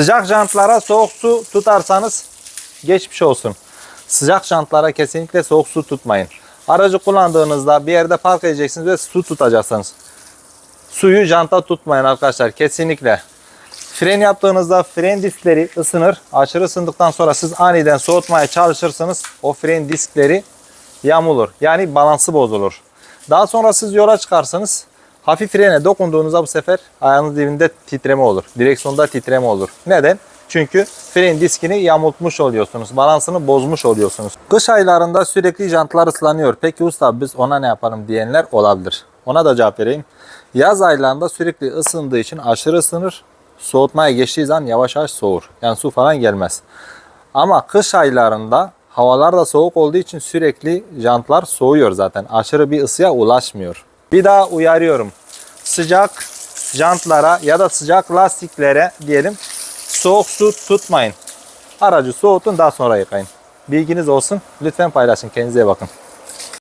Sıcak jantlara soğuk su tutarsanız geçmiş olsun. Sıcak jantlara kesinlikle soğuk su tutmayın. Aracı kullandığınızda bir yerde park edeceksiniz ve su tutacaksınız. Suyu janta tutmayın arkadaşlar kesinlikle. Fren yaptığınızda fren diskleri ısınır. Aşırı ısındıktan sonra siz aniden soğutmaya çalışırsınız. O fren diskleri yamulur. Yani balansı bozulur. Daha sonra siz yola çıkarsanız hafif frene dokunduğunuzda bu sefer ayağınız dibinde titreme olur. Direksiyonda titreme olur. Neden? Çünkü fren diskini yamultmuş oluyorsunuz. Balansını bozmuş oluyorsunuz. Kış aylarında sürekli jantlar ıslanıyor. Peki usta biz ona ne yapalım diyenler olabilir. Ona da cevap vereyim. Yaz aylarında sürekli ısındığı için aşırı ısınır. Soğutmaya geçtiği zaman yavaş yavaş soğur. Yani su falan gelmez. Ama kış aylarında havalar da soğuk olduğu için sürekli jantlar soğuyor zaten. Aşırı bir ısıya ulaşmıyor. Bir daha uyarıyorum. Sıcak jantlara ya da sıcak lastiklere diyelim soğuk su tutmayın. Aracı soğutun daha sonra yıkayın. Bilginiz olsun. Lütfen paylaşın. Kendinize bakın.